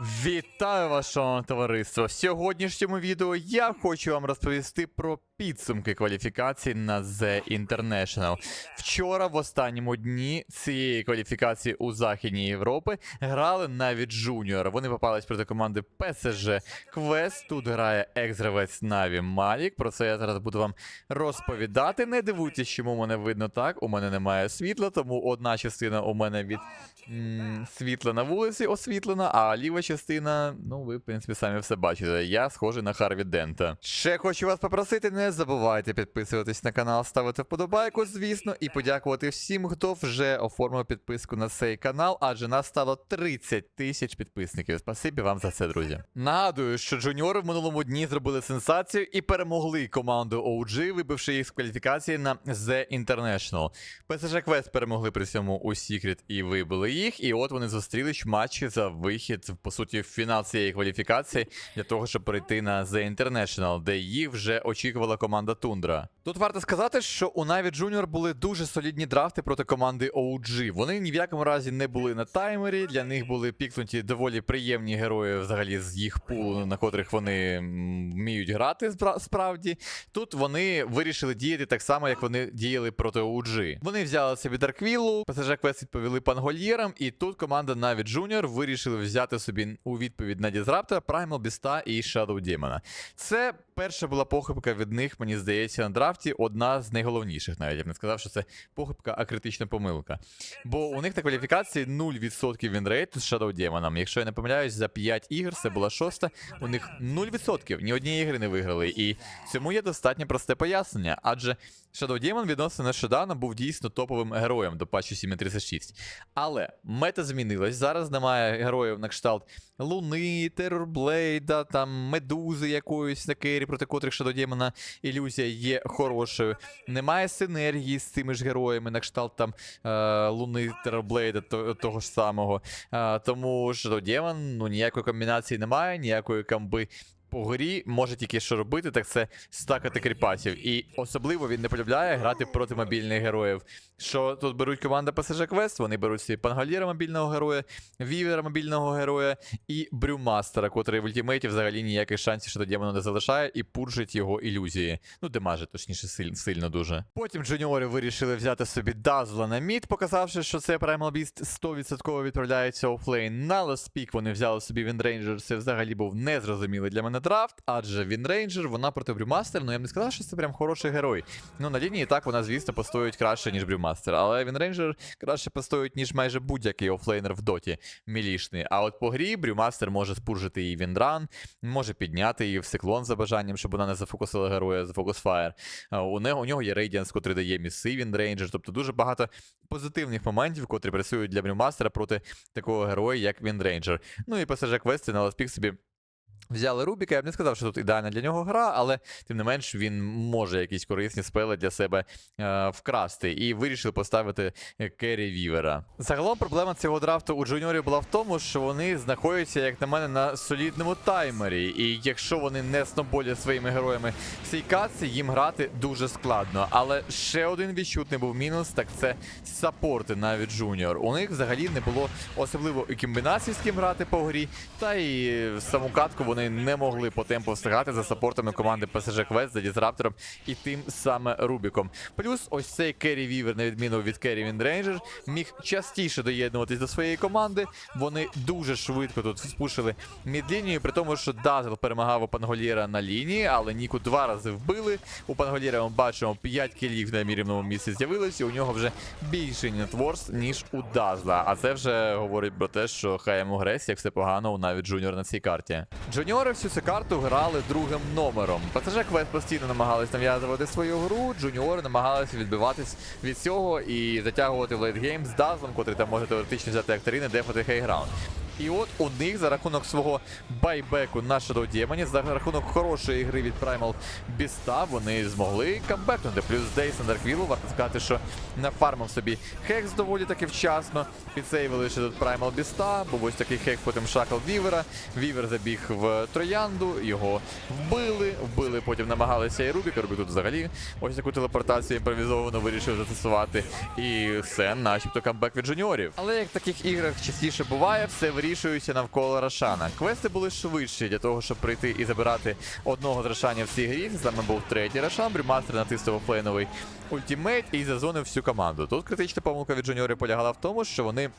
Вітаю вас, шановне товариство! В сьогоднішньому відео я хочу вам розповісти про підсумки кваліфікації на The International. Вчора, в останньому дні цієї кваліфікації у Західній Європі, грали навіть Junior. Вони попались проти команди PSG Quest. Тут грає екс-гравець Наві Малік. Про це я зараз буду вам розповідати. Не дивуйтесь, чому мене видно так. У мене немає світла, тому одна частина у мене від м, світла на вулиці освітлена, а ліва частина, ну, ви, в принципі, самі все бачите. Я схожий на Харві Дента. Ще хочу вас попросити, не забувайте підписуватись на канал, ставити вподобайку, звісно, і подякувати всім, хто вже оформив підписку на цей канал, адже нас стало 30 тисяч підписників. Спасибі вам за це, друзі. Нагадую, що джуніори в минулому дні зробили сенсацію і перемогли команду OG, вибивши їх з кваліфікації на The International. PSG Quest перемогли при цьому у Secret і вибили їх. І от вони зустрілись в матчі за вихід, по суті, в фінал цієї кваліфікації для того, щоб перейти на The International, де їх вже очікувала команда Тундра. Тут варто сказати, що у Na'Vi Junior були дуже солідні драфти проти команди OG. Вони ні в якому разі не були на таймері. Для них були пікнуті доволі приємні герої взагалі з їх пулу, на котрих вони вміють грати спра- справді. Тут вони вирішили діяти так само, як вони діяли проти OG. Вони взяли собі Дарквілу, PSG Quest відповіли пангольєрам, і тут команда Na'Vi Junior вирішили взяти собі у відповідь на Дізраптора Primal Beast і Shadow Demon. Це перша була похибка від них, мені здається, на драфті. Одна з найголовніших, навіть я б не сказав, що це похибка, а критична помилка. Бо у них на кваліфікації 0% вінрейт з Shadow Demon. Якщо я не помиляюсь, за 5 ігор це була шоста. У них 0%, ні однієї ігри не виграли. І цьому є достатньо просте пояснення, адже Shadow Demon відносно нещодавно був дійсно топовим героєм до патчу 7.36. Але мета змінилась. Зараз немає героїв на кшталт Луни, Терорблейда, там Медузи якоїсь на кері, проти котрих Demon ілюзія є хорошою. Немає синергії з цими ж героями, на кшталт там е, Луни, Терорблейда, того ж самого. Е, тому Demon, ну ніякої комбінації немає, ніякої камби. По грі може тільки що робити, так це стакати кріпасів. І особливо він не полюбляє грати проти мобільних героїв. Що тут беруть команда PSG Quest, вони беруть собі Пангаліра мобільного героя, Вівера мобільного героя і Брюмастера, котрий в ультимейті взагалі ніяких шансів щодо демону не залишає і пуржить його ілюзії. Ну, демаже, точніше, сильно, сильно дуже. Потім джуніори вирішили взяти собі Дазла на мід, показавши, що це Primal Beast 100% відправляється офлейн. На Peak вони взяли собі Вінрейнджер. Це взагалі був незрозумілий для мене драфт, адже Вінрейнджер, вона проти Брюмастера, ну я б не сказав, що це прям хороший герой. Ну, на лінії так вона, звісно, постоїть краще, ніж Брюмастер. Але Вінрейнджер краще постоїть, ніж майже будь-який офлейнер в доті мілішний. А от по грі Брюмастер може спуржити її Віндран, може підняти її в циклон за бажанням, щоб вона не зафокусила героя за фокусфаєр. У нього, у нього є Рейдіанс, котрий дає міси Вінрейнджер. Тобто дуже багато позитивних моментів, котрі працюють для Брюмастера проти такого героя, як Вінрейнджер. Ну і PSG Quest на Ласпік собі. Взяли Рубіка, я б не сказав, що тут ідеальна для нього гра, але тим не менш він може якісь корисні спели для себе е, вкрасти. І вирішили поставити е, Керрі Вівера. Загалом проблема цього драфту у джуніорів була в тому, що вони знаходяться, як на мене, на солідному таймері. І якщо вони не сноболять своїми героями в цій катці, їм грати дуже складно. Але ще один відчутний був мінус, так це саппорти навіть джуніор. У них взагалі не було особливо і комбінацій з ким грати по грі, та і саму катку вони не могли по темпу встигати за саппортами команди PSG Quest, за Дізраптором і тим саме Рубіком. Плюс ось цей Керрі Вівер, на відміну від Керрі Віндрейнджер, міг частіше доєднуватись до своєї команди. Вони дуже швидко тут спушили мідлінію, при тому, що Дазл перемагав у Пангольєра на лінії, але Ніку два рази вбили. У Пангольєра ми бачимо 5 кілів на мірівному місці з'явилось, і у нього вже більший нетворс, ніж у Дазла. А це вже говорить про те, що хай йому гресь, як все погано у навіть Джуніор на цій карті. Джуніори цю карту грали другим номером. PSG Квест постійно намагались нав'язувати свою гру. Джуніори намагалися відбиватись від цього і затягувати в лейтгейм з Дазлом, котрий там може теоретично взяти акторини, дефати хейграунд. І от у них за рахунок свого байбеку на Shadow Demon, за рахунок хорошої гри від Primal Beast, вони змогли камбекнути. Плюс Дейс на Дарквілу, варто сказати, що нафармив собі Хекс доволі таки вчасно. Підсейвили ще тут Primal Beast, був ось такий хек, потім шакал Вівера. Вівер забіг в Троянду, його вбили, вбили, потім намагалися і Рубіка. Рубік тут взагалі ось таку телепортацію імпровізовану вирішив застосувати. І все, начебто камбек від жуніорів. Але як в таких іграх частіше буває, все вирішує вирішуються навколо Рошана. Квести були швидші для того, щоб прийти і забирати одного з Рошанів в цій грі. З нами був третій Рошан. Брюмастер натиснув флейновий ультимейт і зазонив всю команду. Тут критична помилка від Джуніори полягала в тому, що вони.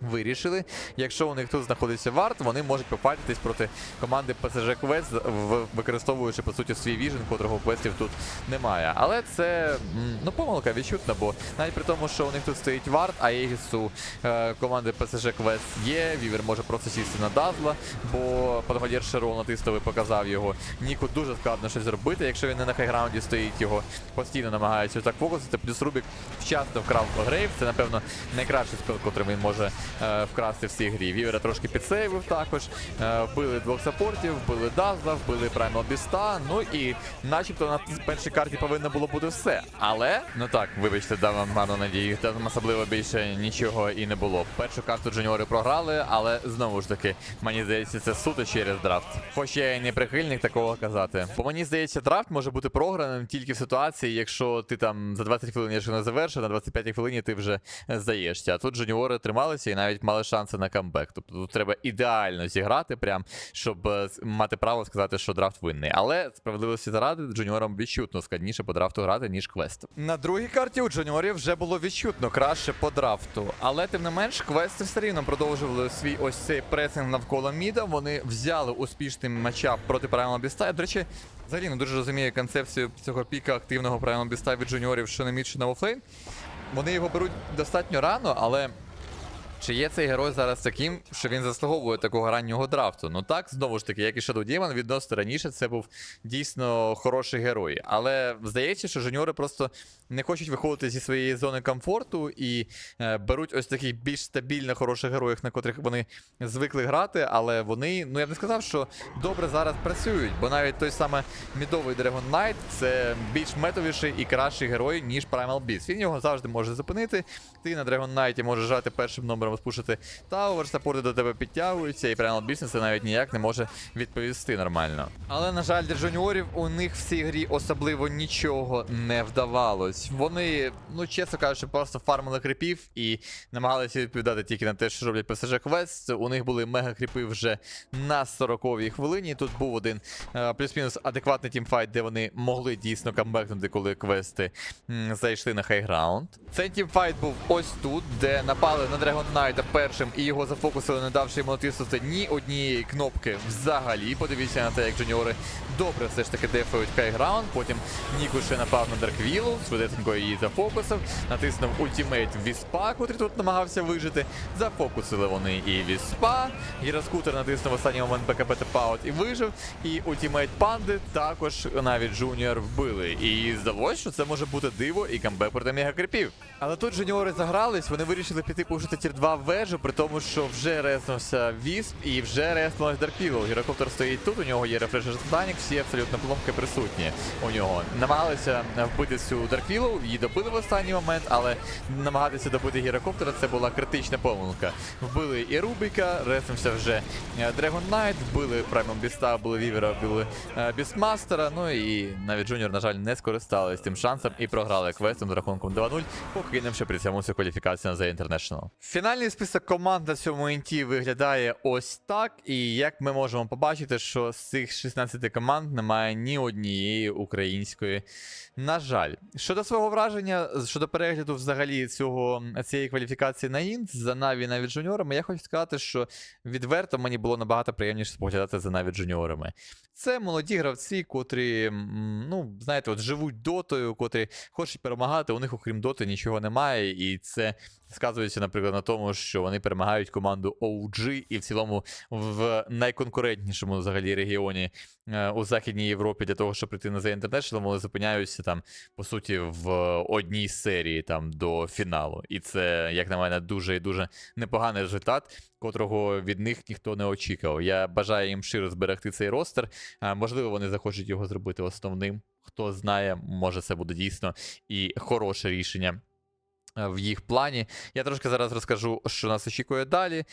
Вирішили, якщо у них тут знаходиться варт, вони можуть попатитись проти команди Quest, в- використовуючи по суті свій віжен, котрого квестів тут немає. Але це ну помилка відчутна, бо навіть при тому, що у них тут стоїть варт, а Егіс у е, команди PSG Quest є. Вівер може просто сісти на Дазла, бо Пангодір Шерол натиснув і показав його. Ніку дуже складно щось зробити. Якщо він не на хайграунді стоїть, його постійно намагаються так фокусити. Плюс Рубік вчасно вкрав Грейв. Це, напевно, найкращий спел, котрий він може вкрасти в цій грі. Вівера трошки підсейвив також. Е, вбили двох саппортів, вбили Дазла, вбили Primal Біста. Ну і начебто на першій карті повинно було бути все. Але, ну так, вибачте, дав вам марну надію. Там особливо більше нічого і не було. Першу карту джуніори програли, але знову ж таки, мені здається, це суто через драфт. Хоч я і не прихильник такого казати. Бо мені здається, драфт може бути програним тільки в ситуації, якщо ти там за 20 хвилин якщо не завершив, на 25 хвилині ти вже е, здаєшся. А тут джуніори трималися і навіть мали шанси на камбек. Тобто тут треба ідеально зіграти, прям, щоб е, мати право сказати, що драфт винний. Але справедливості заради джуніорам відчутно складніше по драфту грати, ніж квест. На другій карті у джуніорів вже було відчутно краще по драфту. Але тим не менш, квести все рівно продовжували свій ось цей пресинг навколо міда. Вони взяли успішний матчап проти Primal Біста. До речі, взагалі не дуже розумію концепцію цього піка активного Primal Біста від джуніорів, що на мід, на офлейн. Вони його беруть достатньо рано, але чи є цей герой зараз таким, що він заслуговує такого раннього драфту? Ну так, знову ж таки, як і Shadow Demon, відносно раніше це був дійсно хороший герой. Але здається, що жуніори просто не хочуть виходити зі своєї зони комфорту і е, беруть ось таких більш стабільно хороших героїв, на котрих вони звикли грати, але вони, ну я б не сказав, що добре зараз працюють, бо навіть той саме мідовий Dragon Knight це більш метовіший і кращий герой, ніж Primal Beast. Він його завжди може зупинити. Ти на Dragon Knight можеш жати першим номером спушити Тауер, саппорти до тебе підтягуються, і на це навіть ніяк не може відповісти нормально. Але, на жаль, для жуніорів у них в цій грі особливо нічого не вдавалось. Вони, ну чесно кажучи, просто фармили крипів і намагалися відповідати тільки на те, що роблять PSG Quest. У них були мега кріпи вже на 40-й хвилині. Тут був один е, плюс-мінус адекватний тімфайт, де вони могли дійсно камбекнути, коли квести зайшли на хайграунд. Цей тімфайт був ось тут, де напали на Dragon Knight першим і його зафокусили, не давши йому натиснути ні однієї кнопки взагалі. Подивіться на те, як джуніори добре все ж таки дефають хайграунд. Потім Ніку ще напав на Дарквілу, швидесенько її зафокусив, натиснув ультимейт Віспа, котрий тут намагався вижити. Зафокусили вони і Віспа. Гіроскутер натиснув останній момент БКП тепаут і вижив. І ультимейт панди також навіть Джуніор вбили. І здалося, що це може бути диво і камбек проти мегакрипів. Але тут жуніори загрались, вони вирішили піти пушити тір 2 вежу, при тому, що вже резнувся Вісп і вже резнулась Дарквілл. Гірокоптер стоїть тут, у нього є рефрешер Станік, всі абсолютно пломки присутні у нього. Намагалися вбити цю Дарквілу, її добили в останній момент, але намагатися добити гірокоптера це була критична помилка. Вбили і Рубіка, резнувся вже е, Dragon Knight, вбили Праймом Біста, вбили Вівера, вбили е, Бістмастера. Ну і навіть Джуніор, на жаль, не скористались тим шансом і програли квестом з рахунком 2-0, покинувши при цьому цю кваліфікацію на The International. Фінальний список команд на цьому інті виглядає ось так. І як ми можемо побачити, що з цих 16 команд немає ні однієї української. На жаль, щодо свого враження, щодо перегляду взагалі цього цієї кваліфікації на інт за Наві навіть жуніорами, я хочу сказати, що відверто мені було набагато приємніше споглядати за навіть жуніорами. Це молоді гравці, котрі, ну, знаєте, от живуть дотою, котрі хочуть перемагати. У них, окрім доти, нічого немає. І це сказується, наприклад, на тому, що вони перемагають команду OG і в цілому в найконкурентнішому взагалі регіоні е, у Західній Європі для того, щоб прийти на The International, вони зупиняються там, по суті, в одній серії там до фіналу. І це, як на мене, дуже і дуже непоганий результат. Котрого від них ніхто не очікував. Я бажаю їм щиро зберегти цей ростер. Можливо, вони захочуть його зробити основним. Хто знає, може це буде дійсно і хороше рішення. Е, В їх плані. Я трошки зараз розкажу, що нас очікує далі.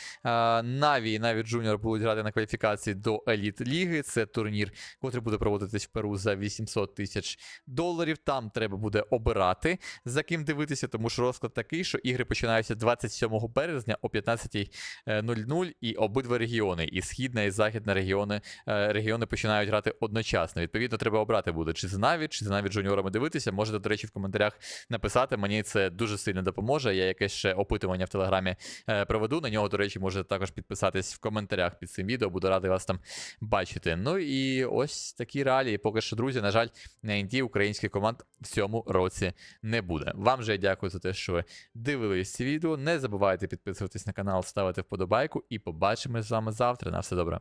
Наві і навіть Джуніор будуть грати на кваліфікації до Еліт Ліги. Це турнір, який буде проводитись в Перу за 800 тисяч доларів. Там треба буде обирати, за ким дивитися, тому що розклад такий, що ігри починаються 27 березня о 15.00 і обидва регіони, і східна, і західна регіони, е, регіони починають грати одночасно. Відповідно, треба обрати буде, чи з Наві, чи з Наві Джуніорами дивитися. Можете, до речі, в коментарях написати. Мені це дуже сильно допоможе. Я якесь ще опитування в телеграмі е, проведу. На нього, до речі, можете також підписатись в коментарях під цим відео. Буду радий вас там бачити. Ну і ось такі реалії. Поки що, друзі, на жаль, на інді українських команд в цьому році не буде. Вам же дякую за те, що ви дивились ці відео. Не забувайте підписуватись на канал, ставити вподобайку. І побачимось з вами завтра. На все добре.